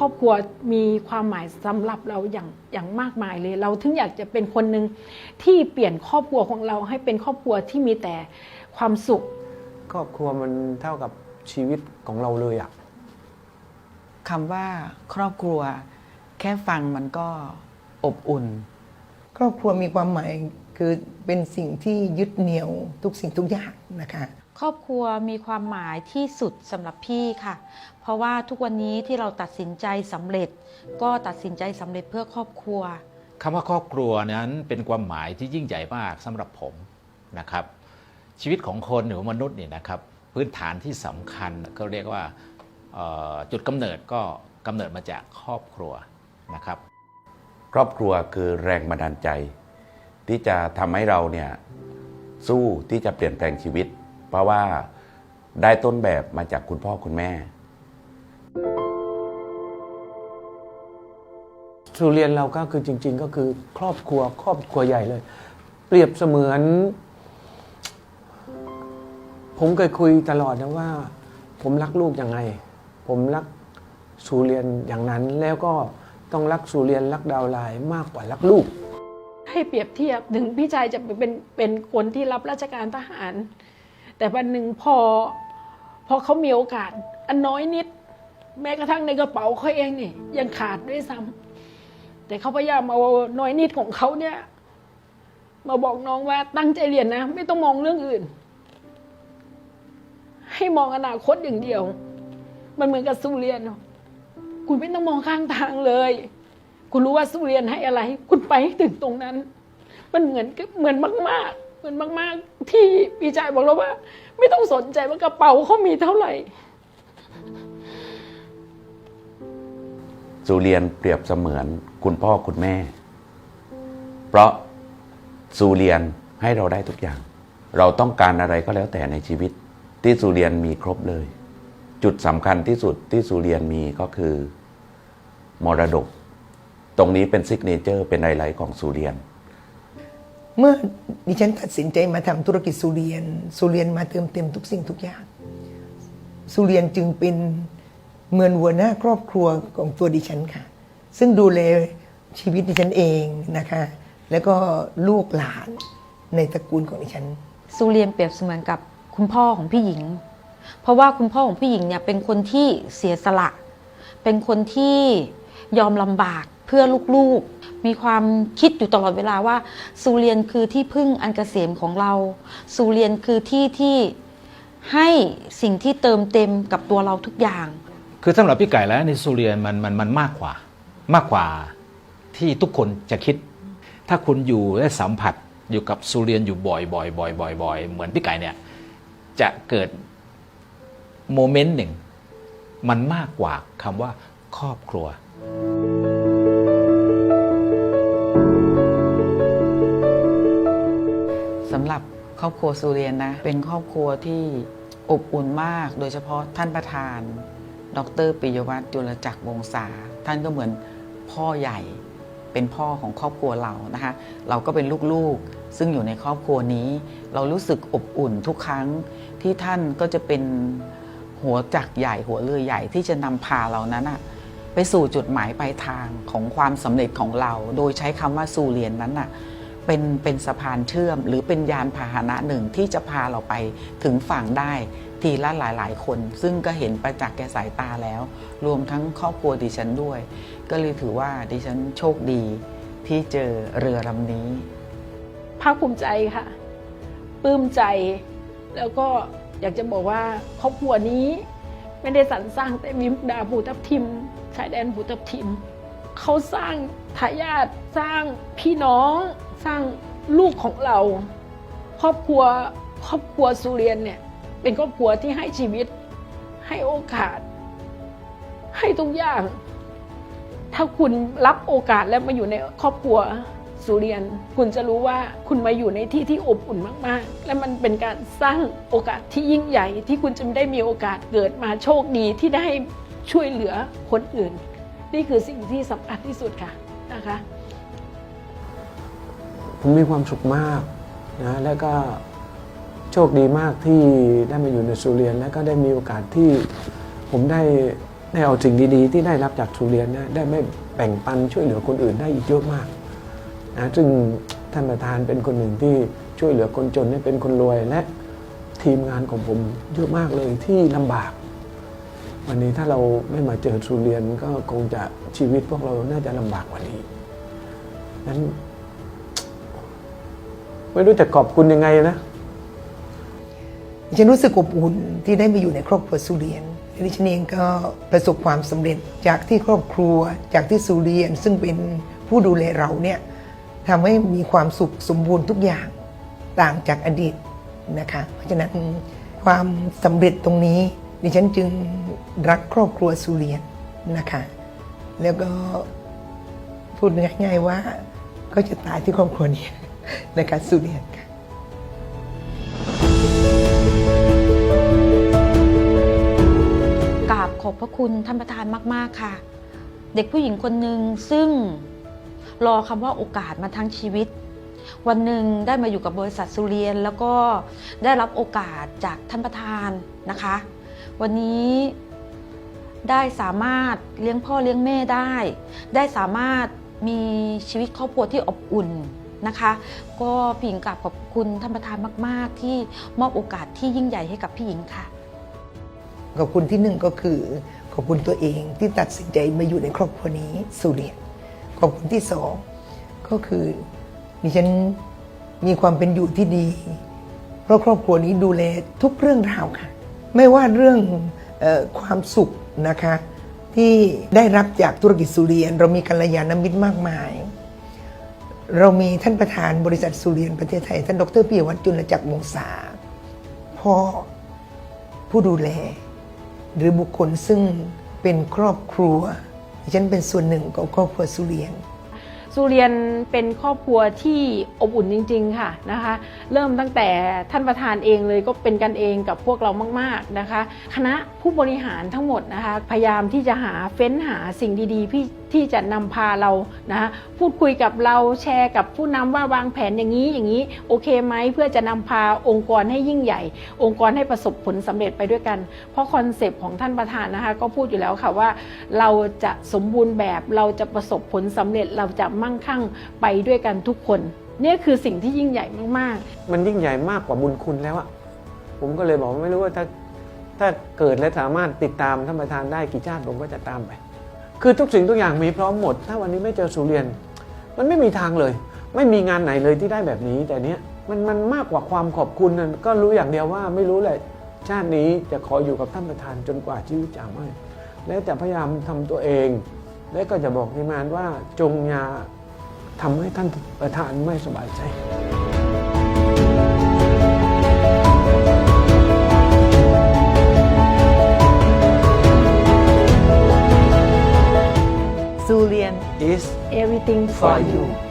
ครอบครัวมีความหมายสำหรับเราอย่างอย่างมากมายเลย เราถึงอยากจะเป็นคนหนึ่งที่เปลี่ยนครอบครัวของเราให้เป็นครอบครัวที่มีแต่ความสุข ครอบครัวมันเท่ากับชีวิตของเราเลยอะคำว่าครอบครัว แค่ฟังมันก็อบอุ่น ครอบครัวมีความหมายคือเป็นสิ่งที่ยึดเหนี่ยวทุกสิ่งทุกอย่างนะคะ ครอบครัวมีความหมายที่สุดสำหรับพี่ค่ะ เพราะว่าทุกวันนี้ที่เราตัดสินใจสำเร็จ ก็ตัดสินใจสำเร็จเพื่อครอบครัวคำว่าครอบครัวนั้นเป็นความหมายที่ยิ่งใหญ่มากสำหรับผมนะครับ ชีวิตของคนหรือมนุษย์เนี่ยนะครับ พื้นฐานที่สำคัญก็เรียกว่าเอ่อจุดกำเนิดก็กำเนิดมาจากครอบครัวนะครับ ครอบครัวคือแรงบันดาลใจ ที่จะทำให้เราเนี่ยสู้ที่จะเปลี่ยนแปลงชีวิต เพราะว่าได้ต้นแบบมาจากคุณพ่อคุณแม่ สุเรียนเราก็คือจริง ๆ ก็คือครอบครัวครอบครัวใหญ่เลย เปรียบเสมือน ผมเคยคุยตลอดนะว่า ผมรักลูกยังไง ผมรักสุเรียนอย่างนั้นแล้วก็ต้องรักสุเรียนรักดาวไลน์มากกว่ารักลูก ให้เปรียบเทียบถึงพี่ชายจะเป็นเป็นคนที่รับราชการทหาร แต่วันหนึ่งพอ พอเขามีโอกาส อันน้อยนิด แม้กระทั่งในกระเป๋าเขาเองนี่ ยังขาดด้วยซ้ำแต่เขาพยายามเอาน้อยนิดของเขาเนี่ย มาบอกน้องว่าตั้งใจเรียนนะ ไม่ต้องมองเรื่องอื่น ให้มองอนาคตอย่างเดียว มันเหมือนกับสู้เรียนคุณไม่ต้องมองข้างทางเลย คุณรู้ว่าสู้เรียนให้อะไร คุณไปให้ถึงตรงนั้น มันเหมือนเหมือนมาก ๆ มือนมาก ๆ ที่พี่ชายบอกเราว่า ไม่ต้องสนใจว่ากระเป๋าเขามีเท่าไหร่ สุเรียนเปรียบเสมือนคุณพ่อคุณแม่ เพราะสุเรียนให้เราได้ทุกอย่าง เราต้องการอะไรก็แล้วแต่ในชีวิต ที่สุเรียนมีครบเลย จุดสำคัญที่สุดที่สุเรียนมีก็คือ มรดก ตรงนี้เป็นซิกเนเจอร์เป็นไฮไลท์ของสุเรียน เมื่อดิฉันตัดสินใจมาทำธุรกิจสุเรียน สุเรียนมาเติมเต็มทุกสิ่งทุกอย่าง สุเรียนจึงเป็นเหมือนหัวหน้าครอบครัวของตัวดิฉันค่ะ ซึ่งดูแลชีวิตดิฉันเองนะคะ แล้วก็ลูกหลานในตระกูลของดิฉัน สุเรียนเปรียบเสมือนกับคุณพ่อของพี่หญิง เพราะว่าคุณพ่อของพี่หญิงเนี่ยเป็นคนที่เสียสละ เป็นคนที่ยอมลำบาก เพื่อลูกๆ มีความคิดอยู่ตลอดเวลาว่าสุเรียนคือที่พึ่งอันกเกษมของเราสุเรียนคือที่ที่ให้สิ่งที่เติมเต็มกับตัวเราทุกอย่าง คือสำหรับพี่ไก่แล้วในสุเรียนมันมันมันมากกว่า มากกว่าที่ทุกคนจะคิด ถ้าคุณอยู่และสัมผัสอยู่กับสุเรียนอยู่บ่อยบ่อยบ่อยบ่อยบ่อยเหมือนพี่ไก่เนี่ยจะเกิดโมเมนต์หนึ่ง มันมากกว่าคำว่าครอบครัว ครอบครัวสุเรียนนะเป็นครอบครัวที่อบอุ่นมาก โดยเฉพาะท่านประธาน ดรปิยวัฒน์จุลจักรวงศาท่านก็เหมือนพ่อใหญ่เป็นพ่อของครอบครัวเรานะคะ เราก็เป็นลูกๆ ซึ่งอยู่ในครอบครัวนี้ เรารู้สึกอบอุ่นทุกครั้งที่ท่านก็จะเป็นหัวจักใหญ่หัวเรือใหญ่ที่จะนำพาเรานั้นอะไปสู่จุดหมายปลายทางของความสำเร็จของเรา โดยใช้คำว่าสู่เรียนนั้นอะ เป็นเป็นสะพานเชื่อม หรือเป็นยานพาหนะหนึ่งที่จะพาเราไปถึงฝั่งได้ทีละหลาย ๆ คน ซึ่งก็เห็นประจักษ์แก่สายตาแล้ว รวมทั้งครอบครัวดิฉันด้วย ก็เลยถือว่าดิฉันโชคดีที่เจอเรือลำนี้ภาคภูมิใจค่ะปลื้มใจ แล้วก็อยากจะบอกว่าครอบครัวนี้ไม่ได้สรรสร้างแต่วิมดาภูทับทิมชายแดนภูทับทิม เขาสร้างทายาท สร้างพี่น้องสร้างลูกของเรา ครอบครัวครอบครัวสุเรียนเนี่ย เป็นครอบครัวที่ให้ชีวิต ให้โอกาส ให้ทุกอย่าง ถ้าคุณรับโอกาสแล้วมาอยู่ในครอบครัวสุเรียน คุณจะรู้ว่าคุณมาอยู่ในที่ที่อบอุ่นมาก ๆ และมันเป็นการสร้างโอกาสที่ยิ่งใหญ่ที่คุณจะได้มีโอกาสเกิดมาโชคดีที่ได้ช่วยเหลือคนอื่น นี่คือสิ่งที่สำคัญที่สุดค่ะนะคะ ผมมีความสุขมากนะแล้วก็โชคดีมากที่ได้มาอยู่ในสุเรียน แล้วก็ได้มีโอกาสที่ผมได้ได้เอาสิ่งดีๆ ที่ได้รับจากสุเรียนนะได้ไม่แบ่งปันช่วยเหลือคนอื่นได้อีกเยอะมากนะซึ่งท่านประธานเป็นคนหนึ่งที่ช่วยเหลือคนจนให้เป็นคนรวยและทีมงานของผมเยอะมากเลยที่ลำบาก วันนี้ถ้าเราไม่มาเจอสุเรียนก็คงจะชีวิตพวกเราน่าจะลำบากกว่านี้นั้น ไม่รู้จะขอบคุณยังไงนะฉันรู้สึกอบอุ่นที่ได้มาอยู่ในครอบครัวสุเรียนและดิฉันเองก็ประสบความสำเร็จจากที่ครอบครัวจากที่สุเรียน ซึ่งเป็นผู้ดูแลเราเนี่ยทำให้มีความสุขสมบูรณ์ทุกอย่างต่างจากอดีตนะคะ เพราะฉะนั้นความสำเร็จตรงนี้ดิฉันจึงรักครอบครัวสุเรียนนะคะ แล้วก็พูดง่ายๆว่าก็จะตายที่ครอบครัวนี้ นะคะสุเรียนค่ะกราบขอบพระคุณท่านประธานมาก ๆ ค่ะ เด็กผู้หญิงคนหนึ่งซึ่งรอคำว่าโอกาสมาทั้งชีวิต วันหนึ่งได้มาอยู่กับบริษัทสุเรียน แล้วก็ได้รับโอกาสจากท่านประธานนะคะ วันนี้ได้สามารถเลี้ยงพ่อเลี้ยงแม่ได้ ได้สามารถมีชีวิตครอบครัวที่อบอุ่น นะคะ ก็พี่หญิงกราบขอบคุณท่านประธานมาก ๆ ที่มอบโอกาสที่ยิ่งใหญ่ให้กับพี่หญิงค่ะ ขอบคุณที่หนึ่งก็คือ ขอบคุณตัวเองที่ตัดสินใจมาอยู่ในครอบครัวนี้สุเรียนขอบคุณที่สองก็คือดิฉันมีความเป็นอยู่ที่ดี เพราะครอบครัวนี้ดูแลทุกเรื่องราวค่ะ ไม่ว่าเรื่องออความสุขนะคะ ที่ได้รับจากธุรกิจสุเรียน เรามีกัลยาณมิตรมากมาย เรามีท่านประธานบริษัทสุเรียนประเทศไทย ท่านดรปิยวัฒน์จุลจักรวงศาพ่อผู้ดูแล หรือบุคคลซึ่งเป็นครอบครัวฉันเป็นส่วนหนึ่งของครอบครัวสุเรียนสุเรียนเป็นครอบครัวที่อบอุ่นจริง ๆ ค่ะนะคะ เริ่มตั้งแต่ท่านประธานเองเลยก็เป็นกันเองกับพวกเรามาก ๆนะคะ คณะผู้บริหารทั้งหมดนะคะ พยายามที่จะหาเฟ้นหาสิ่งดีๆที่ ที่จะนำพาเรานะพูดคุยกับเราแชร์กับผู้นำว่าวางแผนอย่างนี้อย่างนี้โอเคไหมเพื่อจะนำพาองค์กรให้ยิ่งใหญ่ องค์กรให้ประสบผลสำเร็จไปด้วยกัน เพราะคอนเซปต์ของท่านประธานนะคะ ก็พูดอยู่แล้วค่ะว่า เราจะสมบูรณ์แบบเราจะประสบผลสำเร็จเราจะมั่งคั่งไปด้วยกันทุกคนนี่คือสิ่งที่ยิ่งใหญ่มากๆ มันยิ่งใหญ่มากกว่าบุญคุณแล้วอะผมก็เลยบอกว่าไม่รู้ว่าถ้าถ้าเกิดและสามารถติดตามท่านประธานได้กี่ชาติผมก็จะตามไป คือทุกสิ่งทุกอย่างมีพร้อมหมด ถ้าวันนี้ไม่เจอสุเรียน มันไม่มีทางเลย ไม่มีงานไหนเลยที่ได้แบบนี้ แต่เนี้ยมันมันมากกว่าความขอบคุณนะก็รู้อย่างเดียวว่าไม่รู้แหละชาตินี้จะขออยู่กับท่านประธานจนกว่าชีวิตจะไม่และจะพยายามทำตัวเอง และก็จะบอกทีมงานว่าจงอย่าทำให้ท่านประธานไม่สบายใจ ซูเ